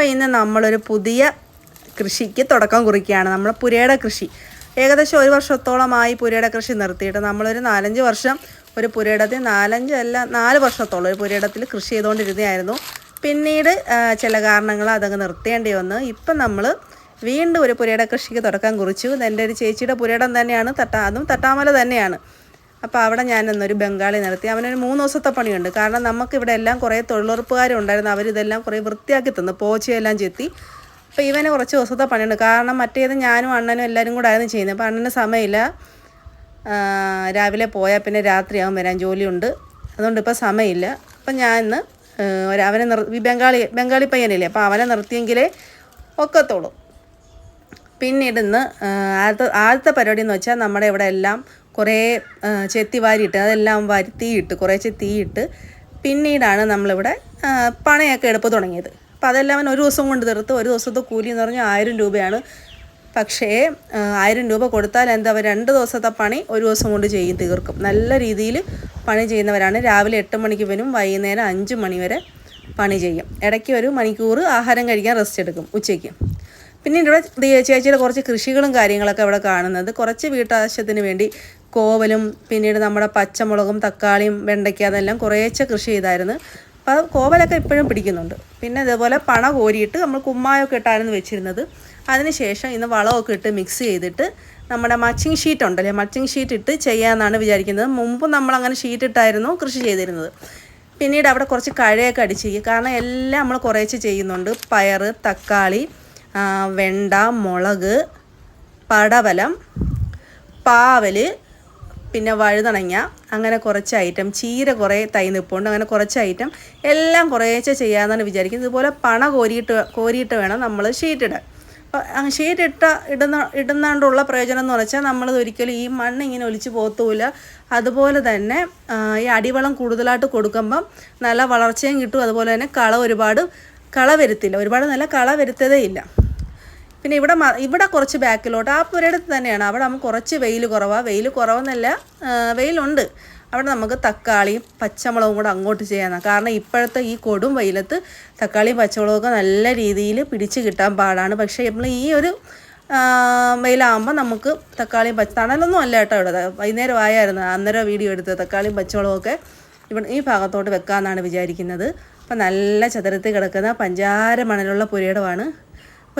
അപ്പം ഇന്ന് നമ്മളൊരു പുതിയ കൃഷിക്ക് തുടക്കം കുറിക്കുകയാണ്. നമ്മൾ പുരയുടെ കൃഷി. ഏകദേശം ഒരു വർഷത്തോളമായി പുരയുടെ കൃഷി നിർത്തിയിട്ട് നമ്മളൊരു നാലഞ്ച് വർഷം ഒരു പുരയിടത്തിൽ നാലഞ്ച് അല്ല നാല് വർഷത്തോളം ഒരു പുരയിടത്തിൽ കൃഷി ചെയ്തുകൊണ്ടിരുന്നതായിരുന്നു. പിന്നീട് ചില കാരണങ്ങൾ അതങ്ങ് നിർത്തേണ്ടി വന്ന്. ഇപ്പം നമ്മൾ വീണ്ടും ഒരു പുരയുടെ കൃഷിക്ക് തുടക്കം കുറിച്ചു. എന്റെ ഒരു ചേച്ചിയുടെ പുരയിടം തന്നെയാണ്. തട്ടാ അതും തട്ടാമല തന്നെയാണ്. അപ്പോൾ അവിടെ ഞാനൊന്നൊരു ബംഗാളി നിർത്തി അവനൊരു മൂന്ന് ദിവസത്തെ പണിയുണ്ട്. കാരണം നമുക്കിവിടെ എല്ലാം കുറേ തൊഴിലുറപ്പുകാരുണ്ടായിരുന്നു. അവരിതെല്ലാം കുറേ വൃത്തിയാക്കി തന്നു. പോച്ചയെല്ലാം ചെത്തി. അപ്പോൾ ഇവന് കുറച്ച് ദിവസത്തെ പണിയുണ്ട്. കാരണം മറ്റേത് ഞാനും അണ്ണനും എല്ലാവരും കൂടെ ആയിരുന്നു ചെയ്യുന്നത്. അപ്പോൾ അണ്ണന് സമയമില്ല. രാവിലെ പോയാൽ പിന്നെ രാത്രിയാകും വരാൻ ജോലിയുണ്ട്. അതുകൊണ്ട് ഇപ്പോൾ സമയമില്ല. അപ്പം ഞാൻ ഇന്ന് അവനെ നിർ ബംഗാളി ബംഗാളി പയ്യനില്ലേ? അപ്പോൾ അവനെ നിർത്തിയെങ്കിലേ ഒക്കത്തോളൂ പിന്നീട് ഇന്ന് ആദ്യത്തെ ആദ്യത്തെ പരിപാടി എന്ന് വെച്ചാൽ നമ്മുടെ ഇവിടെ എല്ലാം കുറേ ചെത്തി വാരിയിട്ട് അതെല്ലാം വാരി തീയിട്ട് കുറേശ്ശെ തീയിട്ട് പിന്നീടാണ് നമ്മളിവിടെ പണയൊക്കെ എടുപ്പ് തുടങ്ങിയത്. അപ്പം അതെല്ലാം ഒരു ദിവസം കൊണ്ട് തീർത്ത് ഒരു ദിവസത്തെ കൂലി എന്ന് പറഞ്ഞാൽ ആയിരം രൂപയാണ്. പക്ഷേ ആയിരം രൂപ കൊടുത്താൽ എന്താ രണ്ട് ദിവസത്തെ പണി ഒരു ദിവസം കൊണ്ട് ചെയ്യും തീർക്കും. നല്ല രീതിയിൽ പണി ചെയ്യുന്നവരാണ്. രാവിലെ എട്ട് മണിക്ക് വരും വൈകുന്നേരം അഞ്ച് മണി വരെ പണി ചെയ്യും. ഇടയ്ക്ക് ഒരു മണിക്കൂർ ആഹാരം കഴിക്കാൻ റെസ്റ്റ് എടുക്കും ഉച്ചയ്ക്ക്. പിന്നെ ഇവിടെ ചേച്ചിയുടെ കുറച്ച് കൃഷികളും കാര്യങ്ങളൊക്കെ ഇവിടെ കാണുന്നത്. കുറച്ച് വീട്ടാവശ്യത്തിന് വേണ്ടി കോവലും പിന്നീട് നമ്മുടെ പച്ചമുളകും തക്കാളിയും വെണ്ടയ്ക്ക അതെല്ലാം കുറേശ്ശെ കൃഷി ചെയ്തായിരുന്നു. അപ്പോൾ അത് കോവലൊക്കെ ഇപ്പോഴും പിടിക്കുന്നുണ്ട്. പിന്നെ ഇതേപോലെ പണ കോരിയിട്ട് നമ്മൾ കുമ്മായൊക്കെ ഇട്ടായിരുന്നു വെച്ചിരുന്നത്. അതിനുശേഷം ഇന്ന് വളമൊക്കെ ഇട്ട് മിക്സ് ചെയ്തിട്ട് നമ്മുടെ മച്ചിങ് ഷീറ്റ് ഉണ്ടല്ലേ മച്ചിങ് ഷീറ്റ് ഇട്ട് ചെയ്യാമെന്നാണ് വിചാരിക്കുന്നത്. മുമ്പ് നമ്മൾ അങ്ങനെ ഷീറ്റ് ഇട്ടായിരുന്നു കൃഷി ചെയ്തിരുന്നത്. പിന്നീട് അവിടെ കുറച്ച് കഴയൊക്കെ അടിച്ചിരിക്കും കാരണം എല്ലാം നമ്മൾ കുറേശ്ശെ ചെയ്യുന്നുണ്ട്. പയർ തക്കാളി വെണ്ട മുളക് പടവലം പാവൽ പിന്നെ വഴുതണങ്ങ അങ്ങനെ കുറച്ച് ഐറ്റം ചീര കുറേ തൈ നിൽപ്പുണ്ട് അങ്ങനെ കുറച്ച് ഐറ്റം എല്ലാം കുറേശ്ശെ ചെയ്യാമെന്നാണ് വിചാരിക്കുന്നത്. ഇതുപോലെ പണ കോരിയിട്ട് കോരിയിട്ട് വേണം നമ്മൾ ഷീറ്റ് ഇടാൻ. അപ്പോൾ ഷീറ്റ് ഇട്ട ഇടുന്ന ഇടുന്നതുകൊണ്ടുള്ള പ്രയോജനം എന്ന് വെച്ചാൽ നമ്മളത് ഒരിക്കലും ഈ മണ്ണ് ഇങ്ങനെ ഒലിച്ച് പോത്തൂല അതുപോലെ തന്നെ ഈ അടിവളം കൂടുതലായിട്ട് കൊടുക്കുമ്പം നല്ല വളർച്ചയും കിട്ടും. അതുപോലെ തന്നെ കള ഒരുപാട് കള വരുത്തില്ല. ഒരുപാട് നല്ല കള വരുത്തതേ ഇല്ല. പിന്നെ ഇവിടെ ഇവിടെ കുറച്ച് ബാക്കിലോട്ട്. ആ പുരയിടത്ത് തന്നെയാണ്. അവിടെ നമുക്ക് കുറച്ച് വെയിൽ കുറവാണ് വെയിൽ കുറവെന്നല്ല വെയിലുണ്ട്. അവിടെ നമുക്ക് തക്കാളിയും പച്ചമുളകും കൂടെ അങ്ങോട്ട് ചെയ്യാനാണ് കാരണം ഇപ്പോഴത്തെ ഈ കൊടും വെയിലത്ത് തക്കാളിയും പച്ചമുളകൊക്കെ നല്ല രീതിയിൽ പിടിച്ച് കിട്ടാൻ പാടാണ്. പക്ഷേ നമ്മൾ ഈ ഒരു വെയിലാകുമ്പോൾ നമുക്ക് തക്കാളിയും പച്ച തണലൊന്നും അല്ല കേട്ടോ ഇവിടെ. വൈകുന്നേരം ആയായിരുന്നു. അന്നേരം വീഡിയോ എടുത്ത് തക്കാളിയും പച്ചമുളകൊക്കെ ഇവിടെ ഈ ഭാഗത്തോട്ട് വെക്കാമെന്നാണ് വിചാരിക്കുന്നത്. അപ്പം നല്ല ചതുരത്തിൽ കിടക്കുന്ന പഞ്ചാര മണലുള്ള പുരയിടമാണ്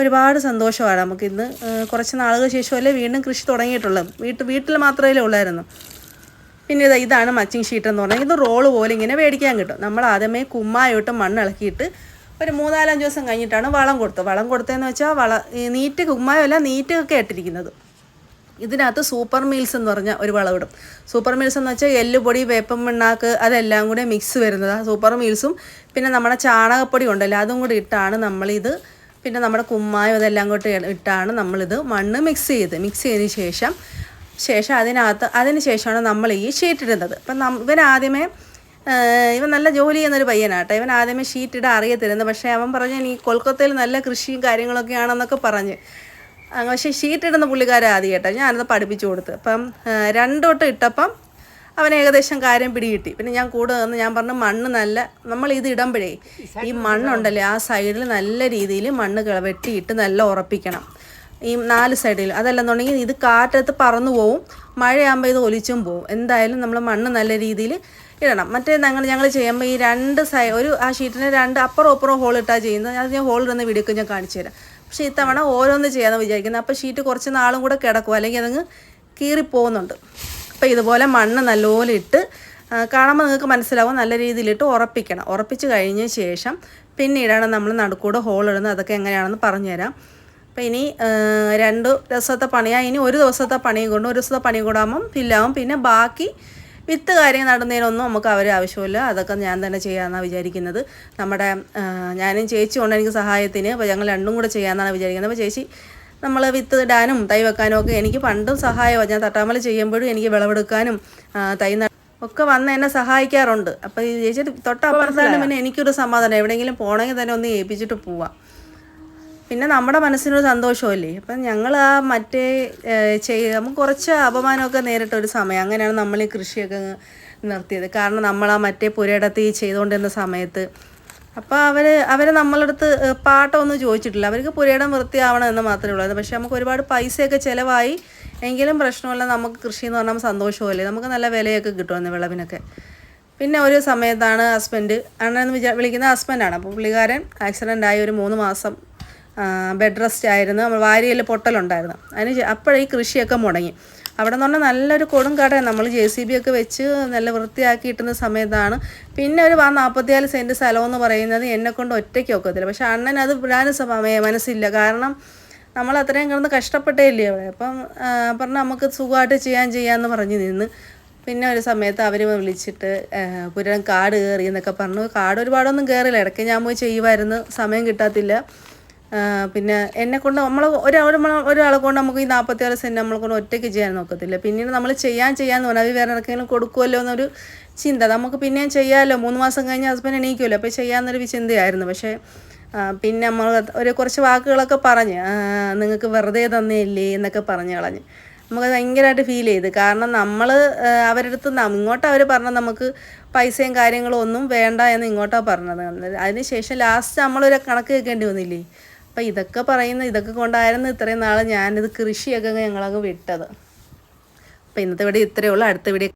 ഒരുപാട് സന്തോഷമാണ് നമുക്ക് ഇന്ന് കുറച്ച് നാളുകൾക്ക് ശേഷമല്ലേ വീണ്ടും കൃഷി തുടങ്ങിയിട്ടുള്ളത്. വീട്ടിൽ വീട്ടിൽ മാത്രമേ ഉള്ളായിരുന്നു. പിന്നെ ഇതാ ഇതാണ് മച്ചിങ് ഷീറ്റ് എന്ന് പറഞ്ഞാൽ ഇത് റോൾ പോലെ ഇങ്ങനെ മേടിക്കാൻ കിട്ടും. നമ്മൾ ആദ്യമേ കുമ്മായിട്ട് മണ്ണ് ഇളക്കിയിട്ട് ഒരു മൂന്നാലഞ്ച് ദിവസം കഴിഞ്ഞിട്ടാണ് വളം കൊടുത്തത്. വളം കൊടുത്തതെന്ന് വെച്ചാൽ വള നീറ്റ് കുമ്മായമല്ല നീറ്റൊക്കെ ഇട്ടിരിക്കുന്നത്. ഇതിനകത്ത് സൂപ്പർ മീൽസ് എന്ന് പറഞ്ഞ ഒരു വളവിടും സൂപ്പർ മീൽസ് എന്ന് വെച്ചാൽ എല്ലുപൊടി വേപ്പം പിണ്ണാക്ക് അതെല്ലാം കൂടി മിക്സ് വരുന്നത് സൂപ്പർ മീൽസും. പിന്നെ നമ്മുടെ ചാണകപ്പൊടി ഉണ്ടല്ലോ അതും കൂടി ഇട്ടാണ് നമ്മളിത് പിന്നെ നമ്മുടെ കുമ്മായം അതെല്ലാം കൂട്ടി ഇട്ടാണ് നമ്മളിത് മണ്ണ് മിക്സ് ചെയ്ത്. മിക്സ് ചെയ്തതിന് ശേഷം ശേഷം അതിനകത്ത് അതിന് ശേഷമാണ് നമ്മൾ ഈ ഷീറ്റ് ഇടുന്നത്. അപ്പം ഇവൻ ആദ്യമേ ഇവൻ നല്ല ജോലി ചെയ്യുന്നൊരു പയ്യനാട്ടെ. ഇവൻ ആദ്യമേ ഷീറ്റ് ഇടാൻ അറിയത്തിരുന്നത് പക്ഷേ അവൻ പറഞ്ഞു ഈ കൊൽക്കത്തയിൽ നല്ല കൃഷിയും കാര്യങ്ങളൊക്കെ ആണെന്നൊക്കെ പറഞ്ഞ്. പക്ഷേ ഷീറ്റ് ഇടുന്ന പുള്ളിക്കാരെ ആദ്യം കേട്ടോ ഞാനത് പഠിപ്പിച്ചു കൊടുത്ത്. അപ്പം രണ്ടോട്ട് രണ്ട് ഇട്ടപ്പം അവൻ ഏകദേശം കാര്യം പിടികിട്ടി. പിന്നെ ഞാൻ കൂടെ നിന്ന് ഞാൻ പറഞ്ഞു മണ്ണ് നല്ല നമ്മൾ ഇത് ഇടുമ്പോഴേ ഈ മണ്ണുണ്ടല്ലേ ആ സൈഡിൽ നല്ല രീതിയിൽ മണ്ണ് വെട്ടിയിട്ട് നല്ല ഉറപ്പിക്കണം. ഈ നാല് സൈഡിൽ അതല്ലെന്നുണ്ടെങ്കിൽ ഇത് കാറ്റത്ത് പറന്നു പോവും മഴയാകുമ്പോൾ ഇത് ഒലിച്ചും പോവും. എന്തായാലും നമ്മൾ മണ്ണ് നല്ല രീതിയിൽ ഇടണം. മറ്റേ ഞങ്ങൾ ഞങ്ങൾ ചെയ്യുമ്പോൾ ഈ രണ്ട് സൈ ഒരു ആ ഷീറ്റിന് രണ്ട് അപ്പുറം അപ്പുറം ഹോൾ ഇട്ടാൽ ചെയ്യുന്നത്. അത് ഞാൻ ഹോൾ ഇടുന്ന വീഡിയോ ഞാൻ കാണിച്ചു തരാം. പക്ഷേ ഇത്തവണ ഓരോന്ന് ചെയ്യാമെന്ന് വിചാരിക്കുന്നത് അപ്പോൾ ഷീറ്റ് കുറച്ച് നാളും കൂടെ കിടക്കും. അല്ലെങ്കിൽ അതങ്ങ് കീറിപ്പോകുന്നുണ്ട്. അപ്പോൾ ഇതുപോലെ മണ്ണ് നല്ലപോലെ ഇട്ട് കാണുമ്പോൾ നിങ്ങൾക്ക് മനസ്സിലാവും നല്ല രീതിയിലിട്ട് ഉറപ്പിക്കണം. ഉറപ്പിച്ച് കഴിഞ്ഞ ശേഷം പിന്നീടാണ് നമ്മൾ നടുക്കൂടെ ഹോൾ ഇടുന്നത്. അതൊക്കെ എങ്ങനെയാണെന്ന് പറഞ്ഞുതരാം. അപ്പം ഇനി രണ്ട് ദിവസത്തെ പണിയാണ് ഇനി ഒരു ദിവസത്തെ പണിയും കൊണ്ട് ഒരു ദിവസത്തെ പണിയും കൂടാകുമ്പം ഫില്ലാവും പിന്നെ ബാക്കി വിത്ത് കാര്യം നടുന്നതിനൊന്നും നമുക്ക് അവർ ആവശ്യമില്ല. അതൊക്കെ ഞാൻ തന്നെ ചെയ്യാമെന്നാണ് വിചാരിക്കുന്നത്. നമ്മുടെ ഞാനും ചേച്ചി കൊണ്ട് എനിക്ക് സഹായത്തിന്. അപ്പോൾ ഞങ്ങൾ രണ്ടും കൂടെ ചെയ്യാമെന്നാണ് വിചാരിക്കുന്നത്. അപ്പോൾ ചേച്ചി നമ്മൾ വിത്ത് ഇടാനും തൈ വെക്കാനും ഒക്കെ എനിക്ക് പണ്ടും സഹായമാണ് ഞാൻ തട്ടാമല ചെയ്യുമ്പോഴും എനിക്ക് വിളവെടുക്കാനും തൈ ഒക്കെ വന്ന് എന്നെ സഹായിക്കാറുണ്ട്. അപ്പോൾ ഈ ചേച്ചി തൊട്ടപ്പുറത്താണ് പിന്നെ എനിക്കൊരു സമാധാനം. എവിടെയെങ്കിലും പോകണമെങ്കിൽ തന്നെ ഒന്ന് ഏൽപ്പിച്ചിട്ട് പോവാം. പിന്നെ നമ്മുടെ മനസ്സിനൊരു സന്തോഷമല്ലേ? അപ്പം ഞങ്ങൾ ആ മറ്റേ ചെയ്ത് നമുക്ക് കുറച്ച് അപമാനമൊക്കെ നേരിട്ട ഒരു സമയം. അങ്ങനെയാണ് നമ്മൾ ഈ കൃഷിയൊക്കെ നിർത്തിയത്. കാരണം നമ്മൾ ആ മറ്റേ പുരയിടത്ത് ഈ ചെയ്തുകൊണ്ടിരുന്ന സമയത്ത് അപ്പോൾ അവർ അവർ നമ്മളടുത്ത് പാട്ടൊന്നും ചോദിച്ചിട്ടില്ല. അവർക്ക് പുരയിടം വൃത്തിയാവണം എന്ന് മാത്രമേ ഉള്ളൂ. പക്ഷെ നമുക്ക് ഒരുപാട് പൈസയൊക്കെ ചിലവായി എങ്കിലും പ്രശ്നമല്ല. നമുക്ക് കൃഷി എന്ന് പറഞ്ഞാൽ സന്തോഷമല്ലേ? നമുക്ക് നല്ല വിലയൊക്കെ കിട്ടുമെന്ന് വിളവിനൊക്കെ. പിന്നെ ഒരു സമയത്താണ് ഹസ്ബൻഡ് അണ്ണെന്ന് വിചാ വിളിക്കുന്ന ഹസ്ബൻഡാണ്. അപ്പോൾ പുള്ളിക്കാരൻ ആക്സിഡന്റ് ആയി ഒരു മൂന്ന് മാസം ബെഡ് റെസ്റ്റ് ആയിരുന്നു. നമ്മൾ വാരിയിൽ പൊട്ടലുണ്ടായിരുന്നു. അതിന് അപ്പോഴേ ഈ കൃഷിയൊക്കെ മുടങ്ങി. അവിടെ നിന്ന് പറഞ്ഞാൽ നല്ലൊരു കൊടും കടയാണ് നമ്മൾ ജെ സി ബി ഒക്കെ വെച്ച് നല്ല വൃത്തിയാക്കി കിട്ടുന്ന സമയത്താണ്. പിന്നെ ഒരു വാ നാൽപ്പത്തിനാല് സെന്റ് സ്ഥലം എന്ന് പറയുന്നത് എന്നെ കൊണ്ട് ഒറ്റയ്ക്ക് ഒക്കത്തില്ല പക്ഷെ അണ്ണൻ അത് വിടാനും മനസ്സില്ല. കാരണം നമ്മൾ അത്രയും കിടന്ന് കഷ്ടപ്പെട്ടേ ഇല്ലേ അവിടെ? അപ്പം പറഞ്ഞാൽ നമുക്ക് സുഖമായിട്ട് ചെയ്യാൻ ചെയ്യാമെന്ന് പറഞ്ഞ് നിന്ന്. പിന്നെ ഒരു സമയത്ത് അവർ വിളിച്ചിട്ട് പുരം കാട് കയറി എന്നൊക്കെ പറഞ്ഞു. കാട് ഒരുപാടൊന്നും കയറില്ല. ഇടയ്ക്ക് ഞാൻ പോയി ചെയ്യുമായിരുന്നു സമയം കിട്ടാത്തില്ല. പിന്നെ എന്നെ കൊണ്ട് നമ്മൾ ഒരാൾ ഒരാളെ കൊണ്ട് നമുക്ക് ഈ നാൽപ്പത്തി ആറ് സെന്റ് നമ്മളെ കൊണ്ട് ഒറ്റയ്ക്ക് ചെയ്യാൻ നോക്കത്തില്ല. പിന്നീട് നമ്മൾ ചെയ്യാൻ ചെയ്യാന്ന് പറഞ്ഞാൽ അത് വേറെ ആർക്കെങ്കിലും കൊടുക്കുമല്ലോ എന്നൊരു ചിന്ത. നമുക്ക് പിന്നെയും ചെയ്യാമല്ലോ മൂന്ന് മാസം കഴിഞ്ഞ് ഹസ്ബൻഡ് എണീക്കുമല്ലോ അപ്പോൾ ചെയ്യാമെന്നൊരു ചിന്തയായിരുന്നു. പക്ഷേ പിന്നെ നമ്മൾ ഒരു കുറച്ച് വാക്കുകളൊക്കെ പറഞ്ഞ് നിങ്ങൾക്ക് വെറുതെ തന്നില്ലേ എന്നൊക്കെ പറഞ്ഞു കളഞ്ഞ്. നമുക്ക് ഭയങ്കരമായിട്ട് ഫീൽ ചെയ്ത്. കാരണം നമ്മൾ അവരുടെ അടുത്ത് നിന്ന് ഇങ്ങോട്ട് അവർ പറഞ്ഞത് നമുക്ക് പൈസയും കാര്യങ്ങളും ഒന്നും വേണ്ട എന്ന് ഇങ്ങോട്ടാണ് പറഞ്ഞത്. അതിന് ശേഷം ലാസ്റ്റ് നമ്മളൊരു കണക്ക് കേൾക്കേണ്ടി വന്നില്ലേ? അപ്പം ഇതൊക്കെ പറയുന്ന ഇതൊക്കെ കൊണ്ടായിരുന്നു ഇത്രയും നാൾ ഞാനിത് കൃഷിയൊക്കെ ഞങ്ങളങ്ങ് വിട്ടത്. അപ്പം ഇന്നത്തെ വീഡിയോ ഇത്രയേ ഉള്ളൂ. അടുത്ത വീഡിയോ